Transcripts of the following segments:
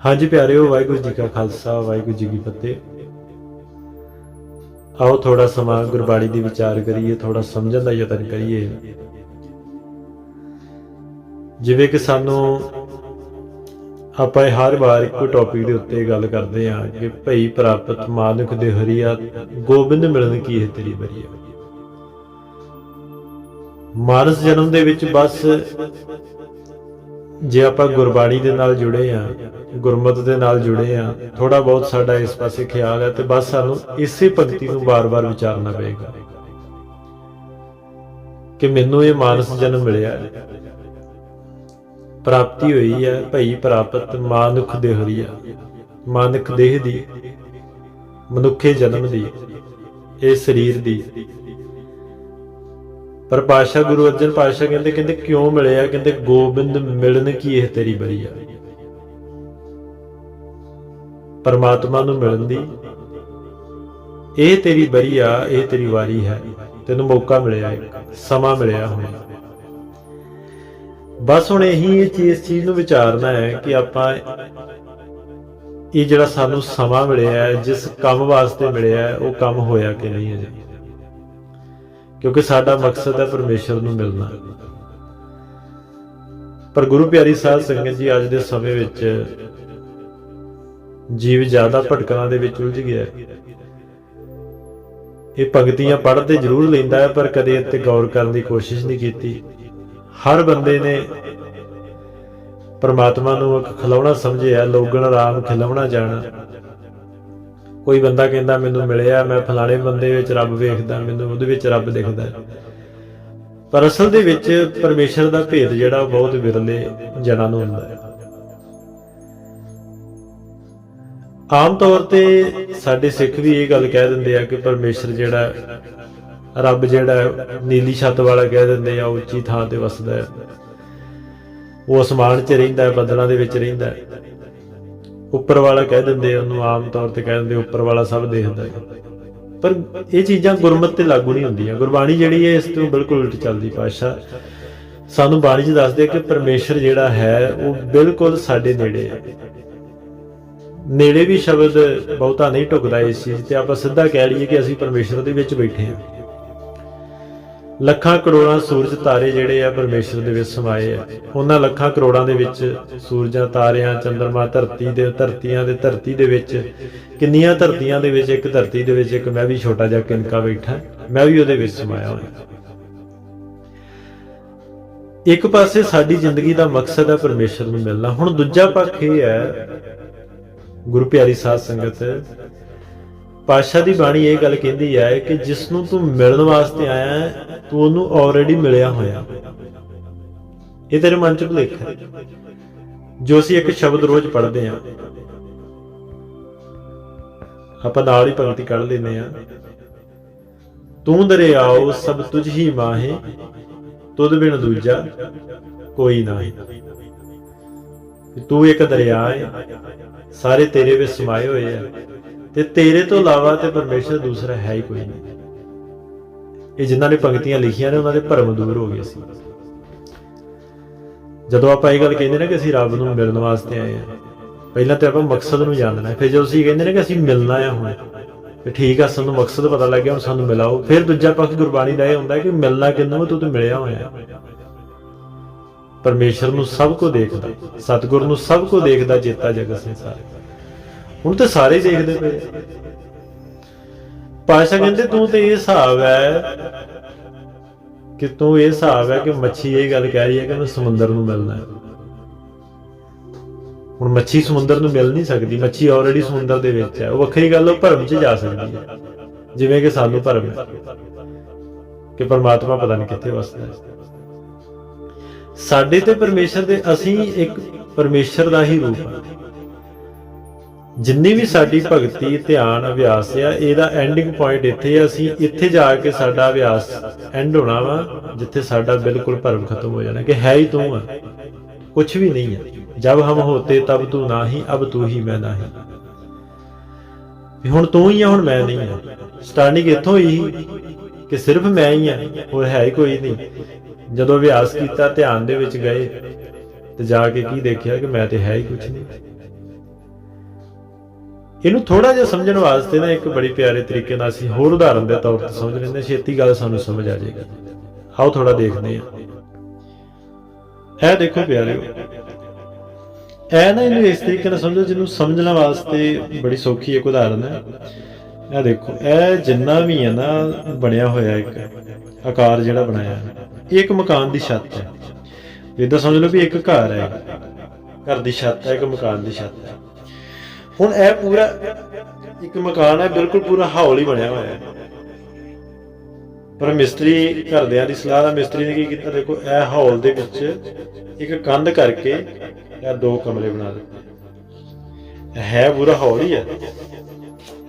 ਹਾਂਜੀ ਪਿਆਰਿਓ, ਵਾਹਿਗੁਰੂ ਜੀ ਕਾ ਖਾਲਸਾ, ਵਾਹਿਗੁਰੂ ਜੀ ਕੀ ਫਤਿਹ। ਆਓ ਥੋੜਾ ਸਮਾਂ ਗੁਰਬਾਣੀ ਦੀ ਵਿਚਾਰ ਕਰੀਏ ਥੋੜਾ ਸਮਝਣ ਦਾ ਯਤਨ ਕਰੀਏ। ਜਿਵੇਂ ਕਿ ਸਾਨੂੰ ਆਪਾਂ ਹਰ ਵਾਰ ਇੱਕੋ ਟੌਪਿਕ ਦੇ ਉੱਤੇ ਗੱਲ ਕਰਦੇ ਹਾਂ ਕਿ ਭਈ ਪ੍ਰਾਪਤ ਮਾਨੁਖ ਦੇ ਹਰੀਆ ਗੋਬਿੰਦ ਮਿਲਨ ਕੀ ਹੈ ਤੇਰੀ ਬਰੀਆ ਮਾਨਸ ਜਨਮ ਦੇ ਵਿੱਚ ਬਸ ਜੇ ਆਪਾਂ ਗੁਰਬਾਣੀ ਦੇ ਨਾਲ ਜੁੜੇ ਆ ਗੁਰਮਤ ਦੇ ਨਾਲ ਜੁੜੇ ਆ ਥੋੜਾ ਬਹੁਤ ਸਾਡਾ ਇਸ ਪਾਸੇ ਖਿਆਲ ਹੈ ਤੇ ਬਸ ਸਾਨੂੰ ਇਸੇ ਭਗਤੀ ਨੂੰ ਬਾਰ-ਬਾਰ ਵਿਚਾਰਨਾ ਪਏਗਾ ਕਿ ਮੈਨੂੰ ਇਹ ਮਾਨਸ ਜਨਮ ਮਿਲਿਆ ਹੈ। ਪ੍ਰਾਪਤੀ ਹੋਈ ਹੈ, ਭਈ ਪ੍ਰਾਪਤ ਮਾਨੁਖ ਦੇ ਮਾਨਕ ਦੇਹ ਦੀ ਮਨੁੱਖੇ ਜਨਮ ਦੀ ਇਹ ਸਰੀਰ ਦੀ ਪਰ ਪਾਸ਼ਾ ਗੁਰੂ ਅਰਜਨ ਪਾਸ਼ਾ ਕਹਿੰਦੇ ਕਹਿੰਦੇ ਕਿਉਂ ਮਿਲਿਆ ਕਹਿੰਦੇ ਗੋਬਿੰਦ ਮਿਲਣ ਕੀ ਇਹ ਤੇਰੀ ਬਰੀਆ ਪਰਮਾਤਮਾ ਨੂੰ ਮਿਲਣ ਦੀ ਇਹ ਤੇਰੀ ਬਰੀਆ ਇਹ ਤੇਰੀ ਵਾਰੀ ਹੈ। ਤੈਨੂੰ ਮੌਕਾ ਮਿਲਿਆ ਸਮਾਂ ਮਿਲਿਆ ਹੁਣ। ਬਸ ਹੁਣ ਇਹੀ ਇਹ ਚੀਜ਼ ਚੀਜ਼ ਨੂੰ ਵਿਚਾਰਨਾ ਹੈ ਕਿ ਆਪਾਂ ਇਹ ਜਿਹੜਾ ਸਾਨੂੰ ਸਮਾਂ ਮਿਲਿਆ ਜਿਸ ਕੰਮ ਵਾਸਤੇ ਮਿਲਿਆ ਉਹ ਕੰਮ ਹੋਇਆ ਕਿ ਨਹੀਂ ਅਜੇ? ਕਿਉਂਕਿ ਸਾਡਾ ਮਕਸਦ ਹੈ ਪਰਮੇਸ਼ਰ ਨੂੰ ਮਿਲਣਾ। ਪਰ ਗੁਰੂ ਪਿਆਰੀ ਸਾਧ ਸੰਗਤ ਜੀ ਅੱਜ ਦੇ ਸਮੇਂ ਵਿੱਚ ਜੀਵ ਜ਼ਿਆਦਾ ਭਟਕਣਾ ਦੇ ਵਿੱਚ ਉਲਝ ਗਿਆ ਹੈ। ਇਹ ਪੰਕਤੀਆਂ ਪੜ੍ਹਦੇ ਜ਼ਰੂਰ ਲੈਂਦਾ ਹੈ ਪਰ ਕਦੇ ਇੱਥੇ ਗੌਰ ਕਰਨ ਦੀ ਕੋਸ਼ਿਸ਼ ਨਹੀਂ ਕੀਤੀ। ਹਰ ਬੰਦੇ ਨੇ ਪਰਮਾਤਮਾ ਨੂੰ ਇੱਕ ਖਿਲਾਉਣਾ ਸਮਝਿਆ ਲੋਗਣ ਰਾਮ ਖਿਲਾਉਣਾ ਜਾਣਾ। ਕੋਈ ਬੰਦਾ ਕਹਿੰਦਾ ਮੈਨੂੰ ਮਿਲਿਆ, ਮੈਂ ਫਲਾਣੇ ਬੰਦੇ ਵਿੱਚ ਰੱਬ ਵੇਖਦਾ, ਮੈਨੂੰ ਉਹਦੇ ਵਿੱਚ ਰੱਬ ਦਿਖਦਾ। ਪਰ ਅਸਲ ਦੇ ਵਿੱਚ ਪਰਮੇਸ਼ਰ ਦਾ ਭੇਦ ਜਿਹੜਾ ਉਹ ਬਹੁਤ ਵਿਰਲੇ ਜਨਾਂ ਨੂੰ ਹੁੰਦਾ ਹੈ। ਆਮ ਤੌਰ ਤੇ ਸਾਡੇ ਸਿੱਖ ਵੀ ਇਹ ਗੱਲ ਕਹਿ ਦਿੰਦੇ ਆ ਕਿ ਪਰਮੇਸ਼ਰ ਜਿਹੜਾ ਰੱਬ ਜਿਹੜਾ ਨੀਲੀ ਛੱਤ ਵਾਲਾ ਕਹਿ ਦਿੰਦੇ ਆ, ਉੱਚੀ ਥਾਂ ਤੇ ਵਸਦਾ ਹੈ। ਉਹ ਅਸਮਾਨ 'ਚ ਰਹਿੰਦਾ ਹੈ, ਬੱਦਲਾਂ ਦੇ ਵਿੱਚ ਰਹਿੰਦਾ ਹੈ। ਉੱਪਰ ਵਾਲਾ ਕਹਿ ਦਿੰਦੇ ਉਹਨੂੰ ਆਮ ਤੌਰ ਤੇ ਕਹਿ ਦਿੰਦੇ ਉੱਪਰ ਵਾਲਾ ਸਭ ਦੇਖਦਾ ਹੈ। ਪਰ ਇਹ ਚੀਜ਼ਾਂ ਗੁਰਮਤ ਤੇ ਲਾਗੂ ਨਹੀਂ ਹੁੰਦੀਆਂ। ਗੁਰਬਾਣੀ ਜਿਹੜੀ ਹੈ, ਇਸ ਤੋਂ ਬਿਲਕੁਲ ਉਲਟ ਚੱਲਦੀ ਪਾਸ਼ਾ ਸਾਨੂੰ ਬਾਣੀ 'ਚ ਦੱਸਦੇ ਕਿ ਪਰਮੇਸ਼ਰ ਜਿਹੜਾ ਹੈ, ਉਹ ਬਿਲਕੁਲ ਸਾਡੇ ਨੇੜੇ ਹੈ। ਨੇੜੇ ਵੀ ਸ਼ਬਦ ਬਹੁਤਾ ਨਹੀਂ ਢੁਕਦਾ ਇਸ ਚੀਜ਼ ਤੇ। ਆਪਾਂ ਸਿੱਧਾ ਕਹਿ ਲਈਏ ਕਿ ਅਸੀਂ ਪਰਮੇਸ਼ਰ ਦੇ ਵਿੱਚ ਬੈਠੇ ਹਾਂ। ਲੱਖਾਂ ਕਰੋੜਾਂ ਸੂਰਜ ਤਾਰੇ ਜਿਹੜੇ ਆ ਪਰਮੇਸ਼ਰ ਦੇ ਵਿੱਚ ਸਮਾਏ ਆ। ਉਹਨਾਂ ਲੱਖਾਂ ਕਰੋੜਾਂ ਦੇ ਵਿੱਚ ਸੂਰਜਾਂ, ਤਾਰਿਆਂ ਚੰ드ਰਮਾ ਧਰਤੀ ਦੇ, ਧਰਤੀਆਂ ਦੇ, ਧਰਤੀ ਦੇ ਵਿੱਚ ਕਿੰਨੀਆਂ ਧਰਤੀਆਂ ਦੇ ਵਿੱਚ, ਇੱਕ ਧਰਤੀ ਦੇ ਵਿੱਚ, ਇੱਕ ਮੈਂ ਵੀ ਛੋਟਾ ਜਿਹਾ ਕਿਨਕਾ ਬੈਠਾ। ਮੈਂ ਵੀ ਉਹਦੇ ਵਿੱਚ ਸਮਾਇਆ ਹੋਇਆ। ਇੱਕ ਪਾਸੇ ਸਾਡੀ ਜ਼ਿੰਦਗੀ ਦਾ ਮਕਸਦ ਹੈ ਪਰਮੇਸ਼ਰ ਨੂੰ ਮਿਲਣਾ। ਹੁਣ ਦੂਜਾ ਪੱਖ ਇਹ ਹੈ, ਗੁਰੂ ਪਿਆਰੀ ਸਾਧ ਸੰਗਤ ਪਾਸ਼ਾ ਦੀ ਬਾਣੀ ਇਹ ਗੱਲ ਕਹਿੰਦੀ ਹੈ ਕਿ ਜਿਸ ਨੂੰ ਤੂੰ ਮਿਲਣ ਵਾਸਤੇ ਆਇਆ ਹੈ, ਤੂੰ ਉਹਨੂੰ ਆਲਰੇਡੀ ਮਿਲਿਆ ਹੋਇਆ। ਇਹ ਤੇਰੇ ਮਨ ਚ ਭੁਲੇਖਾ ਹੈ, ਜੋ ਅਸੀਂ ਇੱਕ ਸ਼ਬਦ ਰੋਜ਼ ਪੜ੍ਹਦੇ ਹਾਂ। ਆਪਾਂ ਨਾਲ ਹੀ ਪੰਕਤੀ ਕੱਢ ਲੈਨੇ ਆ ਤੂੰ ਦਰਿਆਓ ਸਭ ਤੁਝ ਹੀ ਮਾਹੇ, ਤੁਧ ਬਿਨ ਦੂਜਾ ਕੋਈ ਨਹੀਂ। ਕਿ ਤੂੰ ਇੱਕ ਦਰਿਆ ਹੈ, ਸਾਰੇ ਤੇਰੇ ਵਿੱਚ ਸਮਾਏ ਹੋਏ ਆ ਤੇ ਤੇਰੇ ਤੋਂ ਇਲਾਵਾ ਤੇ ਪਰਮੇਸ਼ਰ ਦੂਸਰਾ ਹੈ ਹੀ ਕੋਈ ਨਹੀਂ। ਇਹ ਜਿਨ੍ਹਾਂ ਨੇ ਪੰਕਤੀਆਂ ਲਿਖੀਆਂ ਨੇ, ਉਹਨਾਂ ਦੇ ਭਰਮ ਦੂਰ ਹੋ ਗਏ ਸੀ। ਜਦੋਂ ਆਪਾਂ ਇਹ ਗੱਲ ਕਹਿੰਦੇ ਨੇ ਕਿ ਅਸੀਂ ਰੱਬ ਨੂੰ ਮਿਲਣ ਵਾਸਤੇ ਆਏ ਆ ਪਹਿਲਾਂ ਤੇ ਆਪਾਂ ਮਕਸਦ ਨੂੰ ਜਾਣਨਾ ਫਿਰ ਜਦੋਂ ਅਸੀਂ ਕਹਿੰਦੇ ਨੇ ਕਿ ਅਸੀਂ ਮਿਲਣਾ ਆ ਹੁਣ, ਤੇ ਠੀਕ ਆ, ਸਾਨੂੰ ਮਕਸਦ ਪਤਾ ਲੱਗ ਗਿਆ, ਹੁਣ ਸਾਨੂੰ ਮਿਲਾਓ। ਫਿਰ ਦੂਜਾ ਪੱਖ ਗੁਰਬਾਣੀ ਦਾ ਇਹ ਹੁੰਦਾ ਕਿ ਮਿਲਣਾ ਕਿੰਨੂੰ ਤੂੰ ਤੇ ਮਿਲਿਆ ਹੋਇਆ ਹੈ। ਪਰਮੇਸ਼ਰ ਨੂੰ ਸਭ ਕੋ ਦੇਖਦਾ, ਸਤਿਗੁਰ ਨੂੰ ਸਭ ਕੋ ਦੇਖਦਾ ਜੇਤਾ ਜਗਤ ਸੰਸਾਰ। ਹੁਣ ਤੇ ਸਾਰੇ ਦੇਖਦੇ ਪਏ। ਪਾਸ਼ਾ ਕਹਿੰਦੇ, ਤੂੰ ਤੇ ਇਹ ਹਿਸਾਬ ਹੈ ਕਿ ਤੂੰ ਇਹ ਹਿਸਾਬ ਹੈ ਕਿ ਮੱਛੀ ਇਹ ਗੱਲ ਕਹਿ ਰਹੀ ਹੈ ਕਿ ਮੈਂ ਸਮੁੰਦਰ ਨੂੰ ਮਿਲਣਾ ਹੈ। ਹੁਣ ਮੱਛੀ ਸਮੁੰਦਰ ਨੂੰ ਮਿਲ ਨਹੀਂ ਸਕਦੀ, ਮੱਛੀ ਆਲਰੇਡੀ ਸਮੁੰਦਰ ਦੇ ਵਿੱਚ ਹੈ। ਉਹ ਵੱਖਰੀ ਗੱਲ ਉਹ ਭਰਮ 'ਚ ਜਾ ਸਕਦੀ ਹੈ। ਜਿਵੇਂ ਕਿ ਸਾਨੂੰ ਭਰਮ ਹੈ ਕਿ ਪਰਮਾਤਮਾ ਪਤਾ ਨਹੀਂ ਕਿੱਥੇ ਵਸਦਾ ਹੈ। ਸਾਡੇ ਤੇ ਪਰਮੇਸ਼ਰ ਦੇ, ਅਸੀਂ ਇੱਕ ਪਰਮੇਸ਼ਰ ਦਾ ਹੀ ਰੂਪ ਹਾਂ। ਜਿੰਨੀ ਵੀ ਸਾਡੀ ਭਗਤੀ, ਧਿਆਨ, ਅਭਿਆਸ ਆ, ਇਹਦਾ ਐਂਡਿੰਗ ਪੁਆਇੰਟ ਇੱਥੇ ਆ। ਅਸੀਂ ਇੱਥੇ ਜਾ ਕੇ ਸਾਡਾ ਅਭਿਆਸ ਐਂਡ ਹੋਣਾ ਵਾ, ਜਿੱਥੇ ਸਾਡਾ ਬਿਲਕੁਲ ਭਰਮ ਖਤਮ ਹੋ ਜਾਣਾ, ਕਿ ਹੈ ਹੀ ਤੂੰ ਆ। ਕੁਝ ਵੀ ਨਹੀਂ ਹੈ ਜਬ ਹਮ ਹੋਤੇ, ਤਬ ਤੂੰ ਨਹੀਂ, ਅਬ ਤੂੰ ਹੀ ਮੈਂ ਨਹੀਂ। ਵੀ ਹੁਣ ਤੂੰ ਹੀ ਆ, ਹੁਣ ਮੈਂ ਨਹੀਂ ਆ। ਸਟਾਰਟਿੰਗ ਇੱਥੋਂ ਹੀ ਕਿ ਸਿਰਫ ਮੈਂ ਹੀ ਆ, ਹੋਰ ਹੈ ਹੀ ਕੋਈ ਨਹੀਂ। ਜਦੋਂ ਅਭਿਆਸ ਕੀਤਾ, ਧਿਆਨ ਦੇ ਵਿੱਚ ਗਏ ਤੇ ਜਾ ਕੇ ਕੀ ਦੇਖਿਆ ਕਿ ਮੈਂ ਤੇ ਹੈ ਹੀ ਕੁਝ ਨਹੀਂ। ਇਹਨੂੰ ਥੋੜਾ ਜਿਹਾ ਸਮਝਣ ਵਾਸਤੇ ਨਾ ਇੱਕ ਬੜੀ ਪਿਆਰੇ ਤਰੀਕੇ ਨਾਲ ਅਸੀਂ ਹੋਰ ਉਦਾਹਰਨ ਦੇ ਤੌਰ ਤੇ ਸਮਝ ਲੈਂਦੇ ਛੇਤੀ ਗੱਲ ਸਾਨੂੰ ਸਮਝ ਆ ਜਾਏਗੀ। ਆਓ ਥੋੜਾ ਦੇਖਦੇ ਹਾਂ। ਇਹ ਦੇਖੋ ਪਿਆਰਿਓ, ਇਹ ਨਾ ਇਹਨੂੰ ਇਸ ਤਰੀਕੇ ਨਾਲ ਸਮਝੋ ਜਿਹਨੂੰ ਸਮਝਣ ਵਾਸਤੇ ਬੜੀ ਸੌਖੀ ਇੱਕ ਉਦਾਹਰਨ ਹੈ। ਇਹ ਦੇਖੋ, ਇਹ ਜਿੰਨਾ ਵੀ ਹੈ ਨਾ, ਬਣਿਆ ਹੋਇਆ ਇੱਕ ਆਕਾਰ ਜਿਹੜਾ ਬਣਾਇਆ ਇਹ ਇੱਕ ਮਕਾਨ ਦੀ ਛੱਤ ਹੈ। ਇਦਾਂ ਸਮਝ ਲਓ ਵੀ ਇੱਕ ਘਰ ਹੈ। ਘਰ ਦੀ ਛੱਤ ਹੈ, ਇੱਕ ਮਕਾਨ ਦੀ ਛੱਤ ਹੈ। ਹੁਣ ਇਹ ਪੂਰਾ ਇੱਕ ਮਕਾਨ ਹੈ, ਬਿਲਕੁਲ ਪੂਰਾ ਹੌਲ ਹੀ ਬਣਿਆ ਹੋਇਆ ਹੈ। ਪਰ ਮਿਸਤਰੀ ਘਰਦਿਆਂ ਦੀ ਸਲਾਹ ਦਾ ਮਿਸਤਰੀ ਨੇ ਕੀ ਕੀਤਾ? ਦੇਖੋ, ਇਹ ਹਾਲ ਦੇ ਵਿੱਚ ਇੱਕ ਕੰਧ ਕਰਕੇ ਇਹ ਦੋ ਕਮਰੇ ਬਣਾ ਦਿੱਤੇ। ਹੈ ਪੂਰਾ ਹਾਲ ਹੀ ਹੈ।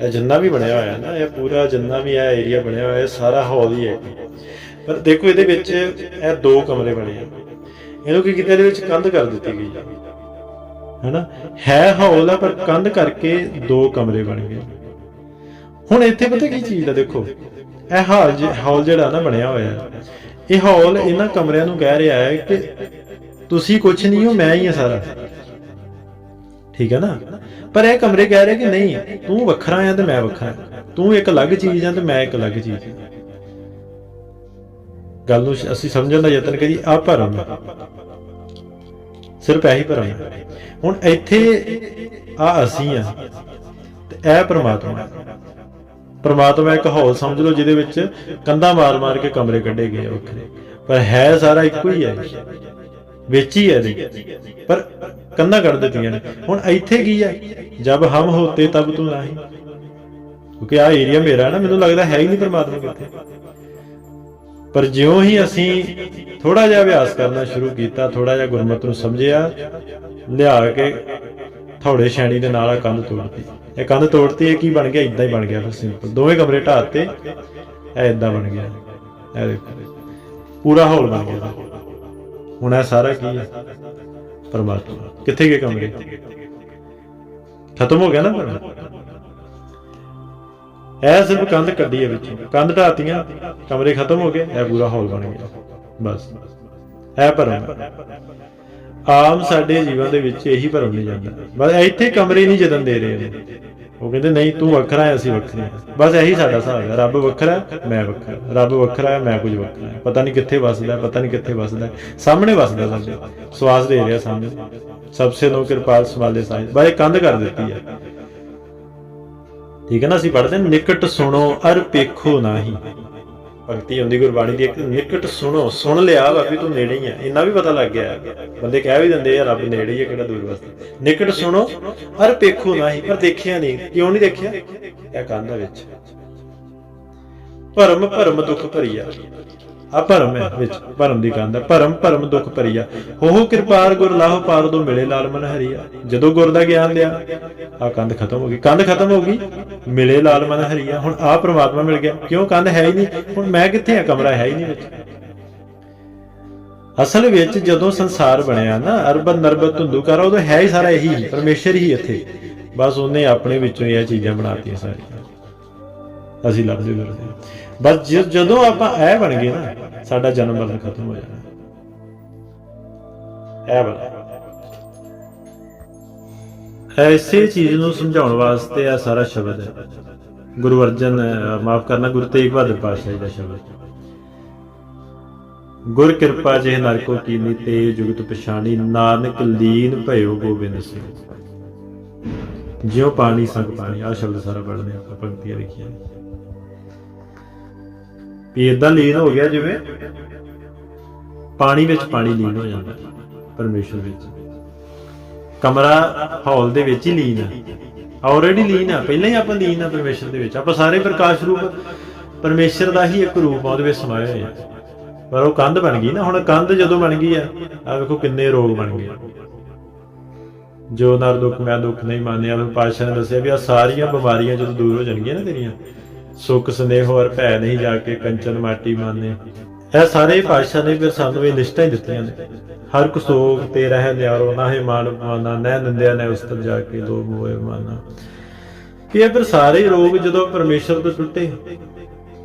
ਇਹ ਜਿੰਨਾ ਵੀ ਬਣਿਆ ਹੋਇਆ ਨਾ, ਇਹ ਪੂਰਾ ਜਿੰਨਾ ਵੀ ਇਹ ਏਰੀਆ ਬਣਿਆ ਹੋਇਆ, ਇਹ ਸਾਰਾ ਹੌਲ ਹੀ ਹੈ। ਪਰ ਦੇਖੋ, ਇਹਦੇ ਵਿੱਚ ਇਹ ਦੋ ਕਮਰੇ ਬਣੇ ਆ। ਇਹਨੂੰ ਕੀ ਕੀਤਾ? ਇਹਦੇ ਵਿੱਚ ਕੰਧ ਕਰ ਦਿੱਤੀ ਗਈ। ਹੈ ਹੈਨਾ? ਹੈ ਹੌਲ ਆ, ਪਰ ਕੰਧ ਕਰਕੇ ਦੋ ਕਮਰੇ ਬਣ ਗਏ। ਹੁਣ ਇੱਥੇ ਪਤਾ ਕੀ ਚੀਜ਼ ਆ, ਦੇਖੋ। ਇਹ ਹਾਲ ਹੌਲ ਜਿਹੜਾ ਨਾ ਬਣਿਆ ਹੋਇਆ। ਇਹ ਹੌਲ ਇਹਨਾਂ ਕਮਰਿਆਂ ਨੂੰ ਕਹਿ ਰਿਹਾ ਹੈ ਕਿ ਤੁਸੀਂ ਕੁਝ ਨਹੀਂ ਹੋ, ਮੈਂ ਹੀ ਹਾਂ ਸਾਰਾ। ਠੀਕ ਹੈ ਨਾ? ਪਰ ਇਹ ਕਮਰੇ ਕਹਿ ਰਹੇ ਕਿ ਨਹੀਂ, ਤੂੰ ਵੱਖਰਾ ਆ ਤੇ ਮੈਂ ਵੱਖਰਾ। ਤੂੰ ਇੱਕ ਅਲੱਗ ਚੀਜ਼ ਆ ਤੇ ਮੈਂ ਇੱਕ ਅਲੱਗ ਚੀਜ਼ ਗੱਲ ਨੂੰ ਅਸੀਂ ਸਮਝਣ ਦਾ ਯਤਨ ਕਰੀ ਆ ਭਰਮ ਸਿਰਫ ਇਹੀ ਭਰਮ ਹੁਣ ਇੱਥੇ ਆ ਅਸੀਂ ਆ ਤੇ ਇਹ ਪ੍ਰਮਾਤਮਾ। ਪ੍ਰਮਾਤਮਾ ਇੱਕ ਹਾਲ ਸਮਝ ਲਓ ਜਿਹਦੇ ਵਿੱਚ ਕੰਧਾਂ ਮਾਰ-ਮਾਰ ਕੇ ਕਮਰੇ ਕੱਢੇ ਗਏ ਆ ਪਰ ਹੈ ਸਾਰਾ ਇੱਕੋ ਹੀ ਹੈ। ਵਿੱਚ ਹੀ ਹੈ ਇਹਦੇ। ਪਰ ਕੰਧਾਂ ਕੱਢ ਦਿੱਤੀਆਂ ਨੇ। ਹੁਣ ਇੱਥੇ ਕੀ ਹੈ? ਜਬ ਹਮ ਹੋਤੇ ਤਬ ਤੂੰ ਨਹੀਂ। ਕਿਉਂਕਿ ਆ ਏਰੀਆ ਮੇਰਾ ਨਾ, ਮੈਨੂੰ ਲੱਗਦਾ ਹੈ ਹੀ ਨਹੀਂ ਪ੍ਰਮਾਤਮਾ ਕਿੱਥੇ। ਪਰ ਜਿਉਂ ਹੀ ਅਸੀਂ ਥੋੜਾ ਜਿਹਾ ਅਭਿਆਸ ਕਰਨਾ ਸ਼ੁਰੂ ਕੀਤਾ ਥੋੜਾ ਜਿਹਾ ਗੁਰਮਤਿ ਨੂੰ ਸਮਝਿਆ, ਲਿਆ ਕੇ ਥੋੜੇ ਸ਼ੈਣੀ ਦੇ ਨਾਲ ਆ ਕੰਧ ਤੋੜਤੀ। ਇਹ ਕੰਧ ਤੋੜਤੀ, ਇਹ ਕੀ ਬਣ ਗਿਆ? ਇਦਾਂ ਹੀ ਬਣ ਗਿਆ ਫਿਰ ਸਿੰਪਲ ਦੋਵੇਂ ਕਮਰੇ ਢਾਤੇ ਇਹ ਇਦਾਂ ਬਣ ਗਿਆ। ਇਹ ਦੇਖੋ, ਪੂਰਾ ਹਾਲ ਬਣ ਗਿਆ। ਹੁਣ ਇਹ ਸਾਰਾ ਕੀ ਹੈ? ਪਰਮਾਤਮਾ। ਕਿੱਥੇ ਗਏ ਕਮਰੇ? ਖਤਮ ਹੋ ਗਿਆ ਨਾ ਪਰ ਇਹ ਸਿਰਫ ਕੰਧ ਕੱਢੀ ਹੈ ਵਿੱਚੋਂ। ਕੰਧ ਢਾਤੀਆਂ, ਕਮਰੇ ਖਤਮ ਹੋ ਗਏ ਇਹ ਪੂਰਾ ਹਾਲ ਬਣ ਗਿਆ। ਬਸ। ਇਹ ਭਰਮ ਆਮ ਸਾਡੇ ਜੀਵਨ ਦੇ ਵਿੱਚ ਇਹੀ ਭਰਮ ਨਹੀਂ ਜਾਂਦਾ। ਬਸ ਇੱਥੇ ਕਮਰੇ ਨਹੀਂ ਜਦਨ ਦੇ ਰਹੇ ਉਹ ਕਹਿੰਦੇ, ਨਹੀਂ, ਤੂੰ ਵੱਖਰਾ ਹੈ, ਅਸੀਂ ਵੱਖਰੇ ਬਸ ਇਹੀ ਸਾਡਾ ਹਿਸਾਬ ਹੈ। ਰੱਬ ਵੱਖਰਾ ਮੈਂ ਵੱਖਰਾ ਰੱਬ ਵੱਖਰਾ ਹੈ, ਮੈਂ ਕੁਝ ਵੱਖਰਾ ਪਤਾ ਨਹੀਂ ਕਿੱਥੇ ਵੱਸਦਾ, ਪਤਾ ਨਹੀਂ ਕਿੱਥੇ ਵੱਸਦਾ। ਸਾਹਮਣੇ ਵੱਸਦਾ ਸਾਡੇ। ਸਵਾਸ ਦੇ ਰਿਹਾ ਸਾਹਮਣੇ। ਸਬਸੇ ਨੋ ਕਿਰਪਾਲ, ਸੰਭਾਲੇ ਸਾਈਂ ਬਸ ਕੰਧ ਕਰ ਦਿੱਤੀ ਹੈ। ਠੀਕ ਹੈ ਨਾ, ਅਸੀਂ ਪੜ੍ਹਦੇ ਹਾਂ, ਨਿਕਟ ਸੁਣੋ ਅਰ ਪੇਖੋ ਨਾਹੀ। ਭਗਤੀ ਹੁੰਦੀ ਗੁਰਬਾਣੀ ਦੀ ਇੱਕ ਨਿਕਟ ਸੁਣੋ, ਸੁਣ ਲਿਆ ਵਾ ਵੀ ਤੂੰ ਨੇੜੇ ਹੀ ਆ। ਇੰਨਾ ਵੀ ਪਤਾ ਲੱਗ ਗਿਆ। ਬੰਦੇ ਕਹਿ ਵੀ ਦਿੰਦੇ ਆ, ਰੱਬ ਨੇੜੇ ਹੀ ਆ, ਕਿਹੜਾ ਦੂਰ ਵਸਦਾ ਨਿਕਟ ਸੁਣੋ ਅਰ ਪੇਖੋ ਨਾਹੀ। ਪਰ ਦੇਖਿਆ ਨਹੀਂ, ਕਿਉਂ ਨਹੀਂ ਦੇਖਿਆ? ਇਹ ਕੰਧ ਵਿੱਚ। ਭਰਮ ਭਰਮ ਦੁੱਖ ਭਰੀਆ। ਆ ਭਰਮ ਹੈ, ਵਿੱਚ ਭਰਮ ਦੀ ਕੰਧ ਹੈ ਭਰਮ ਭਰਮ ਦੁੱਖ ਭਰੀਆ। ਹੋ ਹੋ ਗੁਰ ਲਾਹ ਪਾਰ ਦੋ ਮਿਲੇ ਲਾਲ ਮਨ ਹਰੀਆ ਜਦੋਂ ਗੁਰ ਦਾ ਗਿਆਨ ਲਿਆ ਆ ਕੰਧ ਖਤਮ ਹੋ ਗਈ। ਕੰਧ ਖਤਮ ਹੋ ਗਈ, ਮਿਲੇ ਲਾਲ ਮਨ ਹਰੀਆ ਹੁਣ ਆ ਪ੍ਰਮਾਤਮਾ ਮਿਲ ਗਿਆ। ਕਿਉਂ ਕੰਧ ਹੈ ਹੀ ਨਹੀਂ? ਹੁਣ ਮੈਂ ਕਿੱਥੇ ਆ? ਕਮਰਾ ਹੈ ਹੀ ਨਹੀਂ ਵਿੱਚ। ਅਸਲ ਵਿੱਚ ਜਦੋਂ ਸੰਸਾਰ ਬਣਿਆ ਨਾ, ਅਰਬਨ ਨਰਬਤ ਧੁੰਦੂਕਾਰਾ ਉਦੋਂ ਹੈ ਹੀ ਸਾਰਾ ਇਹੀ ਪਰਮੇਸ਼ਰ ਹੀ ਇੱਥੇ। ਬਸ ਉਹਨੇ ਆਪਣੇ ਵਿੱਚੋਂ ਹੀ ਇਹ ਚੀਜ਼ਾਂ ਬਣਾਤੀਆਂ ਸਾਰੀਆਂ। ਅਸੀਂ ਲੱਭਦੇ ਫਿਰਦੇ ਬਸ ਜਦੋਂ ਆਪਾਂ ਇਹ ਬਣ ਗਏ ਨਾ, ਸਾਡਾ ਜਨਮ ਮਰਨ ਖਤਮ ਹੋ ਜਾਣਾ। ਇਹ ਬਣ ਐਸੇ ਚੀਜ਼ ਨੂੰ ਸਮਝਾਉਣ ਵਾਸਤੇ ਆ ਸਾਰਾ ਸ਼ਬਦ ਹੈ। ਗੁਰੂ ਅਰਜਨ ਮਾਫ ਕਰਨਾ, ਗੁਰੂ ਤੇਗ ਬਹਾਦਰ ਪਾਤਸ਼ਾਹ ਜੀ ਦਾ ਸ਼ਬਦ। ਗੁਰ ਕਿਰਪਾ ਜੇ ਨਰਕੋ ਕੀਨੀ ਤੇ ਜੁਗਤ ਪਛਾਣੀ, ਨਾਨਕ ਲੀਨ ਭਇਓ ਗੋਬਿੰਦ ਸਿੰਘ। ਜਿਉ ਪਾਣੀ, ਸੰਗ ਪਾਣੀ ਆ ਸ਼ਬਦ ਸਾਰਾ ਪੜ੍ਹਦੇ ਆਪਾਂ ਪੰਕਤੀਆਂ ਲਿਖੀਆਂ ਵੀ ਇਦਾਂ ਲੀਨ ਹੋ ਗਿਆ ਜਿਵੇਂ ਪਾਣੀ ਵਿੱਚ ਪਾਣੀ ਲੀਨ ਹੋ ਜਾਂਦਾ ਪਰਮੇਸ਼ਰ ਵਿੱਚ। ਕਮਰਾ ਹੌਲ ਦੇ ਵਿੱਚ ਹੀ ਲੀਨ ਹੈ ਆਲਰੇਡੀ ਲੀਨ ਆ। ਪਹਿਲਾਂ ਹੀ ਆਪਾਂ ਲੀਨ ਆ ਪਰਮੇਸ਼ਰ ਦੇ ਵਿੱਚ। ਆਪਾਂ ਸਾਰੇ ਪ੍ਰਕਾਸ਼ ਰੂਪ ਪਰਮੇਸ਼ਰ ਦਾ ਹੀ ਇੱਕ ਰੂਪ ਆ, ਉਹਦੇ ਵਿੱਚ ਸਮਾਏ ਹੋਏ ਆ। ਪਰ ਉਹ ਕੰਧ ਬਣ ਗਈ ਨਾ। ਹੁਣ ਕੰਧ ਜਦੋਂ ਬਣ ਗਈ ਆ ਆ ਵੇਖੋ ਕਿੰਨੇ ਰੋਗ ਬਣ ਗਏ ਜੋ ਨਰ ਦੁੱਖ, ਮੈਂ ਦੁੱਖ ਨਹੀਂ ਮੰਨਿਆ ਫਿਰ ਪਾਤਸ਼ਾਹ ਨੇ ਦੱਸਿਆ ਵੀ ਆ ਸਾਰੀਆਂ ਬਿਮਾਰੀਆਂ ਜਦੋਂ ਦੂਰ ਹੋ ਜਾਣਗੀਆਂ ਨਾ ਤੇਰੀਆਂ ਸੁੱਖ ਸਨੇਹ ਔਰ ਭੈ ਨਹੀਂ ਜਾ ਕੇ ਕੰਚਨ ਮਾਟੀ ਮਾਨੇ। ਇਹ ਸਾਰੇ ਪਾਤਸ਼ਾਹ ਨੇ ਫਿਰ ਸਾਨੂੰ ਇਹ ਲਿਸਟਾਂ ਹੀ ਦਿੱਤੀਆਂ ਨੇ। ਹਰ ਕੋ ਸੋਗ ਤੇ ਰਹਿ ਨਿਆਰੋ ਨਾ ਹੈ ਮਾਨ ਮਾਨਾ ਨਹਿ ਨੰਦਿਆ, ਨੇ ਉਸਤਰ ਜਾ ਕੇ ਲੋਭ ਹੋਏ ਮਾਨਾ। ਇਹ ਫਿਰ ਸਾਰੇ ਰੋਗ ਜਦੋਂ ਪਰਮੇਸ਼ਰ ਤੋਂ ਟੁੱਟੇ,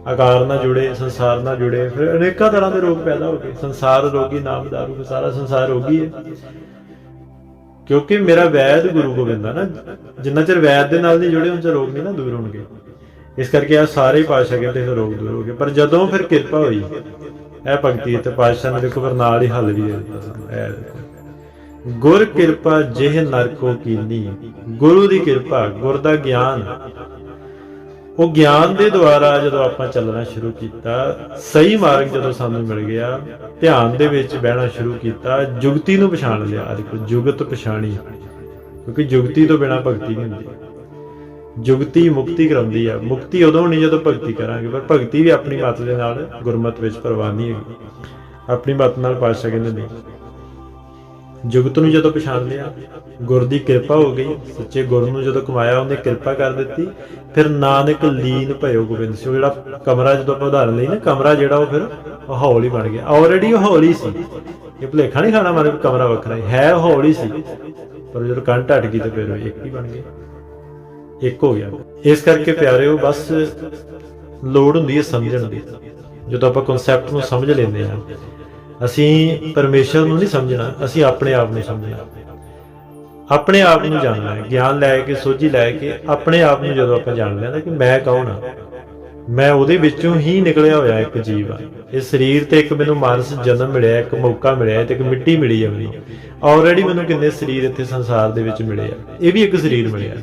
ਆਕਾਰ ਨਾਲ ਜੁੜੇ, ਸੰਸਾਰ ਨਾਲ ਜੁੜੇ, ਫਿਰ ਅਨੇਕਾਂ ਤਰ੍ਹਾਂ ਦੇ ਰੋਗ ਪੈਦਾ ਹੋ ਗਏ। ਸੰਸਾਰ ਰੋਗੀ ਨਾਮ ਦਾਰੂ ਸਾਰਾ ਸੰਸਾਰ ਰੋਗੀ ਹੈ। ਕਿਉਂਕਿ ਮੇਰਾ ਵੈਦ ਗੁਰੂ ਗੋਬਿੰਦ ਆ ਨਾ, ਜਿੰਨਾ ਚਿਰ ਵੈਦ ਦੇ ਨਾਲ ਨਹੀਂ ਜੁੜੇ ਉਹਨਾਂ ਚਿਰ ਰੋਗ ਨਹੀਂ ਨਾ ਦੂਰ ਹੋਣਗੇ। ਇਸ ਕਰਕੇ ਆ ਸਾਰੇ ਪਾਤਸ਼ਾਹ ਕਹਿੰਦੇ ਫਿਰ ਰੋਗ ਦੂਰ ਹੋ ਗਏ। ਪਰ ਜਦੋਂ ਫਿਰ ਕਿਰਪਾ ਹੋਈ, ਇਹ ਭਗਤੀ ਤੇ ਪਾਤਸ਼ਾਹ ਨੇ ਦੇਖੋ ਫਿਰ ਨਾਲ ਹੀ ਹੱਲ ਵੀ ਦੇ ਗੁਰ ਕਿਰਪਾ ਜਿਹ ਨਰਕੋ ਕੀਨੀ, ਗੁਰੂ ਦੀ ਕਿਰਪਾ, ਗੁਰ ਦਾ ਗਿਆਨ। ਉਹ ਗਿਆਨ ਦੇ ਦੁਆਰਾ ਜਦੋਂ ਆਪਾਂ ਚੱਲਣਾ ਸ਼ੁਰੂ ਕੀਤਾ, ਸਹੀ ਮਾਰਗ ਜਦੋਂ ਸਾਨੂੰ ਮਿਲ ਗਿਆ, ਧਿਆਨ ਦੇ ਵਿੱਚ ਬਹਿਣਾ ਸ਼ੁਰੂ ਕੀਤਾ, ਜੁਗਤੀ ਨੂੰ ਪਛਾਣ ਲਿਆ। ਅੱਜ ਕੋ ਜੁਗਤ ਪਛਾਣੀ। ਕਿਉਂਕਿ ਜੁਗਤੀ ਤੋਂ ਬਿਨਾ ਭਗਤੀ ਨਹੀਂ ਹੁੰਦੀ। ਜੁਗਤੀ ਮੁਕਤੀ ਕਰਾਉਂਦੀ ਆ। ਮੁਕਤੀ ਉਦੋਂ ਨਹੀਂ ਜਦੋਂ ਭਗਤੀ ਕਰਾਂਗੇ, ਪਰ ਭਗਤੀ ਵੀ ਆਪਣੀ ਮੱਤ ਦੇ ਨਾਲ ਗੁਰਮਤ ਵਿੱਚ ਪ੍ਰਵਾਨੀ ਹੈਗੀ। ਆਪਣੀ ਮੱਤ ਨਾਲ ਪਾਤਸ਼ਾਹ ਕਹਿੰਦੇ ਨਹੀਂ ਜੁਗਤ ਨੂੰ ਜਦੋਂ ਪਛਾਣ ਲਿਆ, ਗੁਰ ਦੀ ਕਿਰਪਾ ਹੋ ਗਈ, ਸੱਚੇ ਗੁਰ ਨੂੰ ਜਦੋਂ ਕਮਾਇਆ, ਉਹਨੇ ਕਿਰਪਾ ਕਰ ਦਿੱਤੀ, ਫਿਰ ਨਾਨਕ ਲੀਨ ਭਇਓ ਗੋਬਿੰਦ ਸਿੰਘ ਜਿਹੜਾ ਕਮਰਾ ਜਦੋਂ ਆਪਾਂ ਉਦਾਹਰਨ ਲਈ ਨਾ, ਕਮਰਾ ਜਿਹੜਾ ਉਹ ਫਿਰ ਹੌਲ ਹੀ ਬਣ ਗਿਆ। ਆਲਰੇਡੀ ਉਹ ਹੌਲ ਹੀ ਸੀ। ਇਹ ਭੁਲੇਖਾ ਨਹੀਂ ਖਾਣਾ ਮਾਰੇ ਕਮਰਾ ਵੱਖਰਾ ਹੈ ਹੌਲ ਹੀ ਸੀ, ਪਰ ਜਦੋਂ ਕੰਨ ਢੱਟ ਗਈ ਤੇ ਫਿਰ ਇੱਕ ਹੀ ਬਣ ਗਿਆ। ਇੱਕ ਹੋ ਗਿਆ। ਇਸ ਕਰਕੇ ਪਿਆਰਿਓ, ਬਸ ਲੋੜ ਹੁੰਦੀ ਹੈ ਸਮਝਣ ਦੀ। ਜਦੋਂ ਆਪਾਂ ਕਨਸੈਪਟ ਨੂੰ ਸਮਝ ਲੈਂਦੇ ਹਾਂ, ਅਸੀਂ ਪਰਮੇਸ਼ਰ ਨੂੰ ਨਹੀਂ ਸਮਝਣਾ, ਅਸੀਂ ਆਪਣੇ ਆਪ ਨੂੰ ਸਮਝਣਾ। ਆਪਣੇ ਆਪ ਨੂੰ ਜਾਣਨਾ ਹੈ, ਗਿਆਨ ਲੈ ਕੇ, ਸੋਝੀ ਲੈ ਕੇ, ਆਪਣੇ ਆਪ ਨੂੰ ਜਦੋਂ ਆਪਾਂ ਜਾਣ ਲੈਂਦਾ ਕਿ ਮੈਂ ਕੌਣ ਹਾਂ? ਮੈਂ ਉਹਦੇ ਵਿੱਚੋਂ ਹੀ ਨਿਕਲਿਆ ਹੋਇਆ ਇੱਕ ਜੀਵ ਆ ਇਹ ਸਰੀਰ ਤੇ ਇੱਕ ਮੈਨੂੰ ਮਾਨਸ ਜਨਮ ਮਿਲਿਆ, ਇੱਕ ਮੌਕਾ ਮਿਲਿਆ ਤੇ ਇੱਕ ਮਿੱਟੀ ਮਿਲੀ ਆ ਮੈਨੂੰ। ਆਲਰੇਡੀ ਮੈਨੂੰ ਕਿੰਨੇ ਸਰੀਰ ਇੱਥੇ ਸੰਸਾਰ ਦੇ ਵਿੱਚ ਮਿਲੇ ਆ। ਇਹ ਵੀ ਇੱਕ ਸਰੀਰ ਮਿਲਿਆ।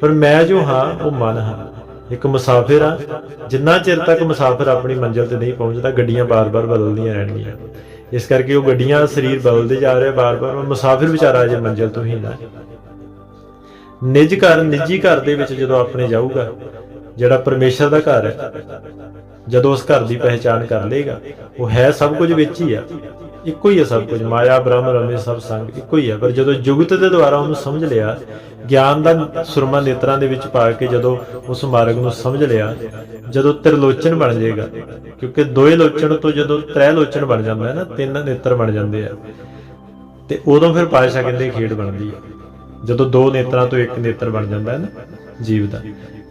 ਪਰ ਮੈਂ ਜੋ ਹਾਂ, ਉਹ ਮਨ ਹਾਂ। ਇੱਕ ਮੁਸਾਫਿਰ ਆ ਜਿੰਨਾ ਚਿਰ ਤੱਕ ਮੁਸਾਫਿਰ ਆਪਣੀ ਮੰਜ਼ਿਲ ਤੇ ਨਹੀਂ ਪਹੁੰਚਦਾ, ਗੱਡੀਆਂ ਬਾਰ-ਬਾਰ ਬਦਲਦੀਆਂ ਰਹਿਣਗੀਆਂ। ਇਸ ਕਰਕੇ ਉਹ ਗੱਡੀਆਂ, ਸਰੀਰ ਬਦਲਦੇ ਜਾ ਰਹੇ ਬਾਰ-ਬਾਰ। ਮੁਸਾਫਿਰ ਵਿਚਾਰਾ ਅਜੇ ਮੰਜ਼ਿਲ ਤੋਂ ਹੀ ਨਾ। ਨਿੱਜ ਘਰ, ਨਿੱਜੀ ਘਰ ਦੇ ਵਿੱਚ ਜਦੋਂ ਆਪਣੇ ਜਾਊਗਾ ਜਿਹੜਾ ਪਰਮੇਸ਼ਰ ਦਾ ਘਰ ਹੈ, ਜਦੋਂ ਉਸ ਘਰ ਦੀ ਪਹਿਚਾਣ ਕਰ ਲੇਗਾ ਉਹ ਹੈ ਸਭ ਕੁਝ ਵਿੱਚ ਹੀ ਆ। ਇੱਕੋ ਹੀ ਹੈ ਸਭ ਕੁਝ, ਮਾਇਆ, ਬ੍ਰਹਮ, ਰਮੇ, ਸਭ ਸੰਗ, ਇੱਕੋ ਹੀ ਹੈ ਪਰ ਜਦੋਂ ਜੁਗਤ ਦੇ ਦੁਆਰਾ ਉਹਨੂੰ ਸਮਝ ਲਿਆ, ਗਿਆਨ ਦਾ ਸੁਰਮਾ ਨੇਤਰਾਂ ਦੇ ਵਿੱਚ ਪਾ ਕੇ ਜਦੋਂ ਉਸ ਮਾਰਗ ਨੂੰ ਸਮਝ ਲਿਆ, ਜਦੋਂ ਤ੍ਰਿਲੋਚਨ ਬਣ ਜਾਏਗਾ, ਕਿਉਂਕਿ ਦੋਏ ਲੋਚਨ ਤੋਂ ਜਦੋਂ ਤ੍ਰੈ ਲੋਚਨ ਬਣ ਜਾਂਦਾ ਹੈ ਨਾ, ਤਿੰਨ ਨੇਤਰ ਬਣ ਜਾਂਦੇ ਆ, ਤੇ ਉਦੋਂ ਫਿਰ ਪਾਤਸ਼ਾਹ ਕਹਿੰਦੇ ਖੇਡ ਬਣਦੀ ਹੈ ਜਦੋਂ ਦੋ ਨੇਤਰਾਂ ਤੋਂ ਇੱਕ ਨੇਤਰ ਬਣ ਜਾਂਦਾ ਹੈ ਨਾ, ਜੀਵ ਦਾ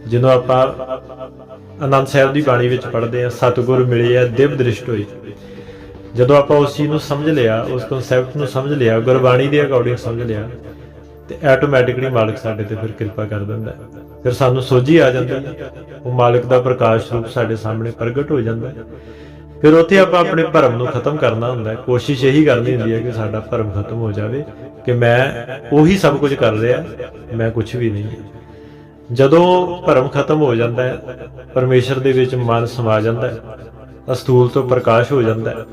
ਜਦੋਂ ਆਪਾਂ ਆਨੰਦ ਸਾਹਿਬ ਦੀ ਬਾਣੀ ਵਿੱਚ ਪੜ੍ਹਦੇ ਆ ਸਤਿਗੁਰ ਮਿਲੇ ਆ, ਦਿਵ ਦ੍ਰਿਸ਼ਟ ਹੋਈ। ਜਦੋਂ ਆਪਾਂ ਉਸ ਚੀਜ਼ ਨੂੰ ਸਮਝ ਲਿਆ, ਉਸ ਕਨਸੈਪਟ ਨੂੰ ਸਮਝ ਲਿਆ, ਗੁਰਬਾਣੀ ਦੇ ਅਕੋਰਡਿੰਗ ਸਮਝ ਲਿਆ, ਤੇ ਆਟੋਮੈਟਿਕਲੀ ਮਾਲਕ ਸਾਡੇ ਤੇ ਫਿਰ ਕਿਰਪਾ ਕਰ ਦਿੰਦਾ ਫਿਰ ਸਾਨੂੰ ਸੋਝੀ ਆ ਜਾਂਦੀ ਉਹ ਮਾਲਕ ਦਾ ਪ੍ਰਕਾਸ਼ ਰੂਪ ਸਾਡੇ ਸਾਹਮਣੇ ਪ੍ਰਗਟ ਹੋ ਜਾਂਦਾ ਫਿਰ ਉੱਥੇ ਆਪਾਂ ਆਪਣੇ ਭਰਮ ਨੂੰ ਖਤਮ ਕਰਨਾ ਹੁੰਦਾ ਹੈ। ਕੋਸ਼ਿਸ਼ ਇਹੀ ਕਰਨੀ ਹੁੰਦੀ ਹੈ ਕਿ ਸਾਡਾ ਭਰਮ ਖਤਮ ਹੋ ਜਾਵੇ ਕਿ ਮੈਂ ਉਹੀ ਸਭ ਕੁਝ ਕਰ ਰਿਹਾ, ਮੈਂ ਕੁਝ ਵੀ ਨਹੀਂ ਜਦੋਂ ਭਰਮ ਖਤਮ ਹੋ ਜਾਂਦਾ ਹੈ, ਪਰਮੇਸ਼ਰ ਦੇ ਵਿੱਚ ਮਨ ਸਮਾ ਜਾਂਦਾ ਹੈ, ਅਸਤੂਲ ਤੋਂ ਪ੍ਰਕਾਸ਼ ਹੋ ਜਾਂਦਾ ਹੈ,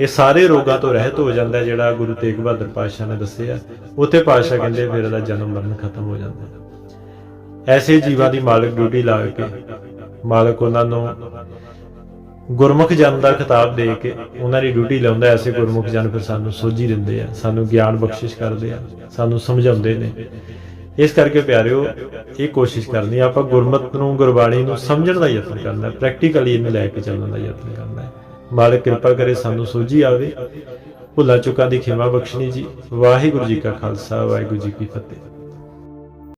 ਇਹ ਸਾਰੇ ਰੋਗਾਂ ਤੋਂ ਰਹਿਤ ਹੋ ਜਾਂਦਾ ਹੈ, ਜਿਹੜਾ ਗੁਰੂ ਤੇਗ ਬਹਾਦਰ ਪਾਤਸ਼ਾਹ ਨੇ ਦੱਸਿਆ ਉੱਥੇ ਪਾਤਸ਼ਾਹ ਕਹਿੰਦੇ ਫਿਰ ਇਹਦਾ ਜਨਮ ਮਰਨ ਖਤਮ ਹੋ ਜਾਂਦਾ ਹੈ। ਐਸੇ ਜੀਵਾਂ ਦੀ ਮਾਲਕ ਡਿਊਟੀ ਲਾ ਕੇ, ਮਾਲਕ ਉਹਨਾਂ ਨੂੰ ਗੁਰਮੁਖ ਜਨ ਦਾ ਖਿਤਾਬ ਦੇ ਕੇ ਉਹਨਾਂ ਦੀ ਡਿਊਟੀ ਲਾਉਂਦਾ ਐਸੇ ਗੁਰਮੁਖ ਜਨ ਫਿਰ ਸਾਨੂੰ ਸੋਝੀ ਦਿੰਦੇ ਆ, ਸਾਨੂੰ ਗਿਆਨ ਬਖਸ਼ਿਸ਼ ਕਰਦੇ ਆ, ਸਾਨੂੰ ਸਮਝਾਉਂਦੇ ਨੇ। ਇਸ ਕਰਕੇ ਪਿਆਰਿਓ, ਇਹ ਕੋਸ਼ਿਸ਼ ਕਰਨੀ ਆਪਾਂ ਗੁਰਮਤ ਨੂੰ, ਗੁਰਬਾਣੀ ਨੂੰ ਸਮਝਣ ਦਾ ਯਤਨ ਕਰਨਾ ਪ੍ਰੈਕਟੀਕਲੀ ਇਹਨੂੰ ਲੈ ਕੇ ਚੱਲਣ ਦਾ ਯਤਨ ਕਰਨਾ ਹੈ। ਮਾਲਕ ਕਿਰਪਾ ਕਰੇ ਸਾਨੂੰ ਸੋਝੀ ਆਵੇ। ਭੁੱਲਾਂ ਚੁੱਕਾਂ ਦੀ ਖਿਮਾ ਬਖਸ਼ਣੀ ਜੀ। ਵਾਹਿਗੁਰੂ ਜੀ ਕਾ ਖਾਲਸਾ, ਵਾਹਿਗੁਰੂ ਜੀ ਕੀ ਫਤਿਹ।